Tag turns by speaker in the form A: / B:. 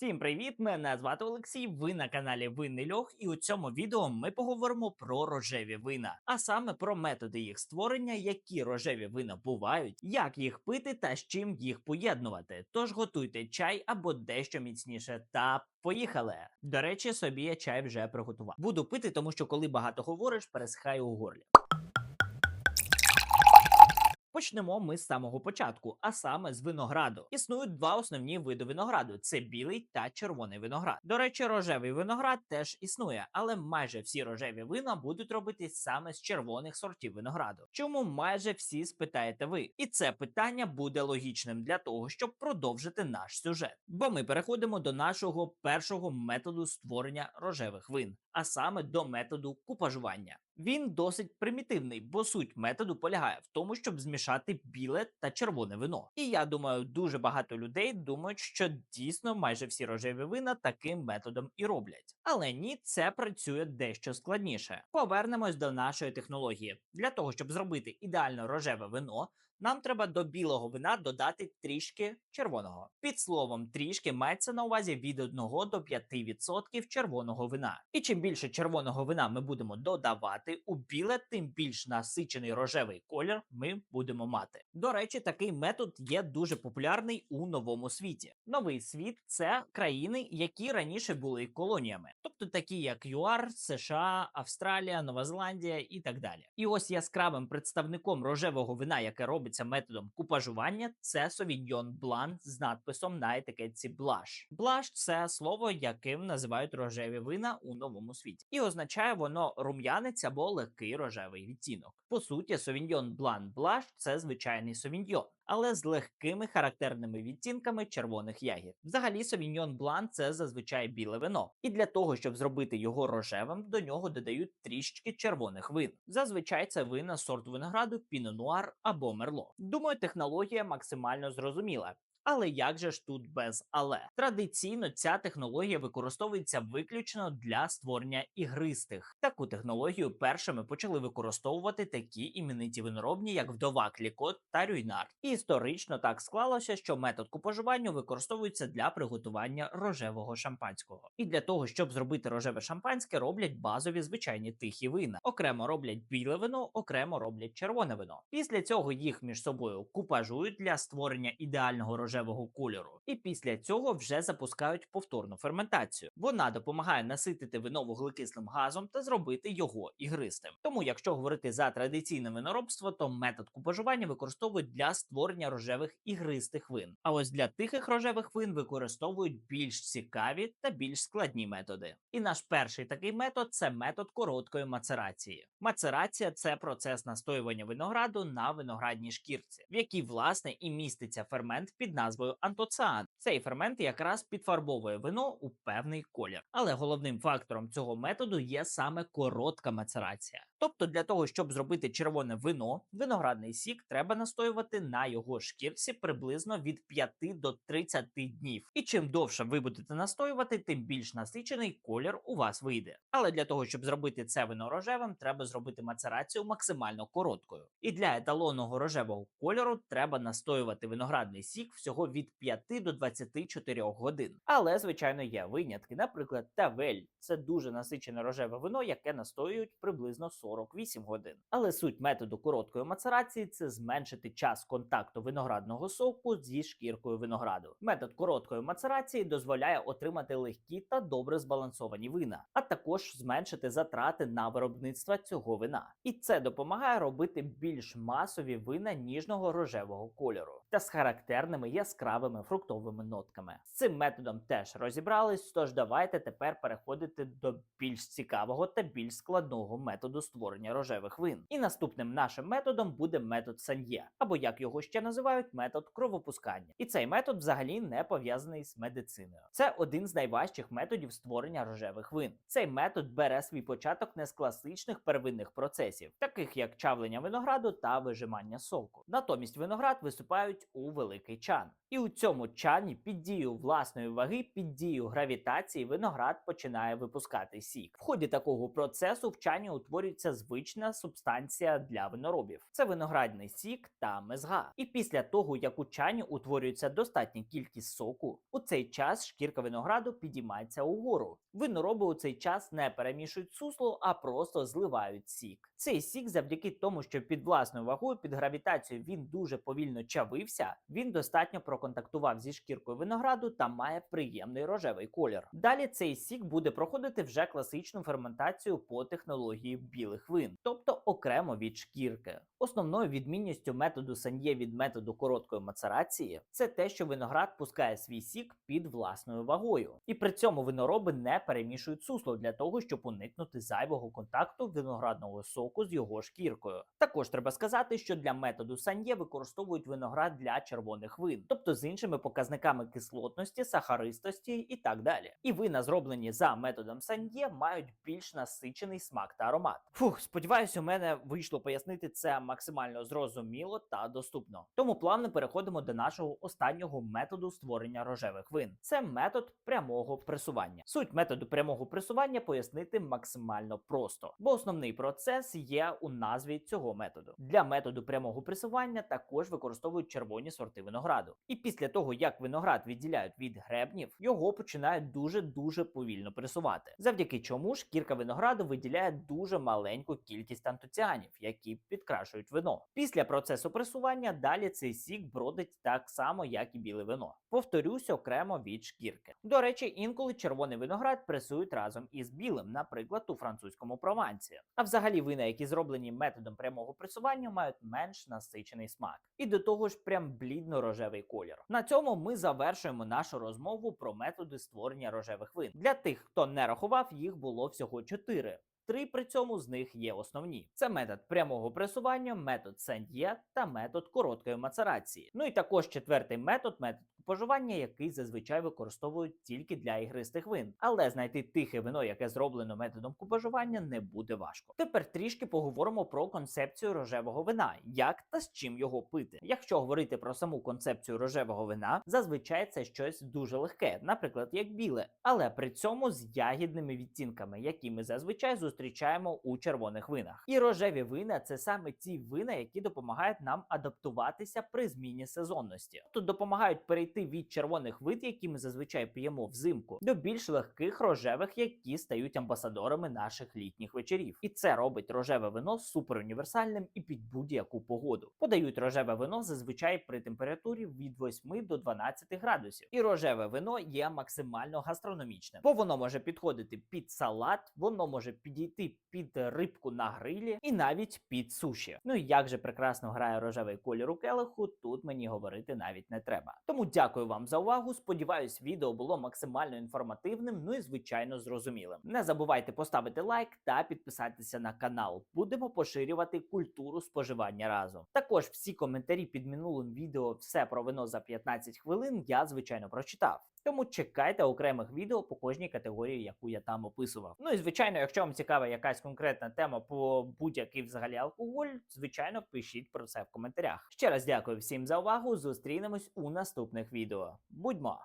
A: Всім привіт! Мене звати Олексій. Ви на каналі Винний Льох, і у цьому відео ми поговоримо про рожеві вина, а саме про методи їх створення, які рожеві вина бувають, як їх пити та з чим їх поєднувати. Тож готуйте чай або дещо міцніше. Та поїхали! До речі, собі я чай вже приготував. Буду пити, тому що коли багато говориш, пересихає у горлі. Почнемо ми з самого початку, а саме з винограду. Існують два основні види винограду: це білий та червоний виноград. До речі, рожевий виноград теж існує, але майже всі рожеві вина будуть робитись саме з червоних сортів винограду. Чому майже всі спитаєте ви? І це питання буде логічним для того, щоб продовжити наш сюжет. Бо ми переходимо до нашого першого методу створення рожевих вин, а саме до методу купажування. Він досить примітивний, бо суть методу полягає в тому, щоб змішати біле та червоне вино. І я думаю, дуже багато людей думають, що дійсно майже всі рожеві вина таким методом і роблять. Але ні, це працює дещо складніше. Повернемось до нашої технології. Для того, щоб зробити ідеально рожеве вино, нам треба до білого вина додати трішки червоного. Під словом трішки мається на увазі від 1 до 5% червоного вина. І чим більше червоного вина ми будемо додавати у біле, тим більш насичений рожевий колір ми будемо мати. До речі, такий метод є дуже популярний у новому світі. Новий світ це країни, які раніше були колоніями, тобто такі як ЮАР, США, Австралія, Нова Зеландія і так далі. І ось яскравим представником рожевого вина, яке робиться методом купажування, це Совіньйон Блан з надписом на етикетці Блаш. Блаш це слово, яким називають рожеві вина у новому світі, і означає воно рум'янець або легкий рожевий відтінок. По суті, Совіньйон Блан Блаш це звичайний совіньйон. Але з легкими характерними відтінками червоних ягід. Взагалі, совіньйон блан це зазвичай біле вино, і для того, щоб зробити його рожевим, до нього додають трішечки червоних вин. Зазвичай це вина сорт винограду, пінонуар або мерло. Думаю, технологія максимально зрозуміла. Але як же ж тут без але? Традиційно ця технологія використовується виключно для створення ігристих. Таку технологію першими почали використовувати такі імениті виноробні, як вдова Клікот та Рюйнар. Історично так склалося, що метод купажування використовується для приготування рожевого шампанського. І для того, щоб зробити рожеве шампанське, роблять базові звичайні тихі вина. Окремо роблять біле вино, окремо роблять червоне вино. Після цього їх між собою купажують для створення ідеального рожевого кольору. І після цього вже запускають повторну ферментацію. Вона допомагає наситити вино вуглекислим газом та зробити його ігристим. Тому, якщо говорити за традиційне виноробство, то метод купажування використовують для створення рожевих ігристих вин. А ось для тихих рожевих вин використовують більш цікаві та більш складні методи. І наш перший такий метод це метод короткої мацерації. Мацерація це процес настоювання винограду на виноградній шкірці, в якій власне і міститься фермент під назвою антоциан. Цей фермент якраз підфарбовує вино у певний колір. Але головним фактором цього методу є саме коротка мацерація. Тобто, для того, щоб зробити червоне вино, виноградний сік треба настоювати на його шкірці приблизно від 5 до 30 днів. І чим довше ви будете настоювати, тим більш насичений колір у вас вийде. Але для того, щоб зробити це вино рожевим, треба зробити мацерацію максимально короткою. І для еталонного рожевого кольору треба настоювати виноградний сік всього від 5 до 24 годин. Але, звичайно, є винятки. Наприклад, тавель це дуже насичене рожеве вино, яке настоюють приблизно 48 годин. Але суть методу короткої мацерації це зменшити час контакту виноградного соку зі шкіркою винограду. Метод короткої мацерації дозволяє отримати легкі та добре збалансовані вина, а також зменшити затрати на виробництво цього вина. І це допомагає робити більш масові вина ніжного рожевого кольору та з характерними яскравими фруктовими нотками. З цим методом теж розібрались. Тож давайте тепер переходити до більш цікавого та більш складного методу створення рожевих вин. І наступним нашим методом буде метод сан'є, або як його ще називають, метод кровопускання. І цей метод взагалі не пов'язаний з медициною. Це один з найважчих методів створення рожевих вин. Цей метод бере свій початок не з класичних первинних процесів, таких як чавлення винограду та вижимання соку. Натомість виноград висипають виливають у великий чан. І у цьому чані під дією власної ваги, під дією гравітації, виноград починає випускати сік. В ході такого процесу в чані утворюється звична субстанція для виноробів. Це виноградний сік та мезга. І після того, як у чані утворюється достатня кількість соку, у цей час шкірка винограду підіймається угору. Винороби у цей час не перемішують сусло, а просто зливають сік. Цей сік, завдяки тому, що під власною вагою, під гравітацією він дуже повільно чавився, він достатньо проконтактував зі шкіркою винограду та має приємний рожевий колір. Далі цей сік буде проходити вже класичну ферментацію по технології білих вин, тобто окремо від шкірки. Основною відмінністю методу саньє від методу короткої мацерації це те, що виноград пускає свій сік під власною вагою, і при цьому винороби не перемішують сусло для того, щоб уникнути зайвого контакту виноградного соку з його шкіркою. Також треба сказати, що для методу саньє використовують виноград для червоних вин, тобто з іншими показниками кислотності, сахаристості і так далі. І вина, зроблені за методом саньє, мають більш насичений смак та аромат. Фух, сподіваюсь, у мене вийшло пояснити це максимально зрозуміло та доступно. Тому плавно переходимо до нашого останнього методу створення рожевих вин. Це метод прямого пресування. Суть методу прямого пресування пояснити максимально просто, бо основний процес є у назві цього методу. Для методу прямого пресування також використовують червоні сорти винограду. І після того, як виноград відділяють від гребнів, його починають дуже дуже повільно пресувати. Завдяки чому шкірка винограду виділяє дуже маленьку кількість антоціанів, які підкрашують вино. Після процесу пресування далі цей сік бродить так само, як і біле вино. Повторюсь окремо від шкірки. До речі, інколи червоний виноград пресують разом із білим, наприклад, у французькому провансі. А взагалі вина, які зроблені методом прямого пресування, мають менш насичений смак. І до того ж, прям блідно-рожевий колір. На цьому ми завершуємо нашу розмову про методи створення рожевих вин. Для тих, хто не рахував, їх було всього чотири. Три при цьому з них є основні: це метод прямого пресування, метод сенд'є та метод короткої мацерації. Ну і також четвертий метод метод купажування, який зазвичай використовують тільки для ігристих вин. Але знайти тихе вино, яке зроблено методом купажування, не буде важко. Тепер трішки поговоримо про концепцію рожевого вина, як та з чим його пити. Якщо говорити про саму концепцію рожевого вина, зазвичай це щось дуже легке, наприклад, як біле, але при цьому з ягідними відтінками, які ми зазвичай зустрічаємо у червоних винах. І рожеві вина це саме ті вина, які допомагають нам адаптуватися при зміні сезонності. Тут допомагають перейти від червоних вид, які ми зазвичай п'ємо взимку, до більш легких рожевих, які стають амбасадорами наших літніх вечорів. І це робить рожеве вино супер універсальним і під будь-яку погоду. Подають рожеве вино зазвичай при температурі від 8 до 12 градусів. І рожеве вино є максимально гастрономічним, бо воно може підходити під салат, воно може підійти під рибку на грилі і навіть під суші. Ну і як же прекрасно грає рожевий колір у келиху, тут мені говорити навіть не треба. Тому дякую вам за увагу. Сподіваюсь, відео було максимально інформативним, ну і звичайно зрозумілим. Не забувайте поставити лайк та підписатися на канал. Будемо поширювати культуру споживання разом. Також всі коментарі під минулим відео все про вино за 15 хвилин я звичайно прочитав. Тому чекайте окремих відео по кожній категорії, яку я там описував. Ну і звичайно, якщо вам цікава якась конкретна тема по будь-який взагалі алкоголь, звичайно, пишіть про це в коментарях. Ще раз дякую всім за увагу. Зустрінемось у наступних відео. Будьмо!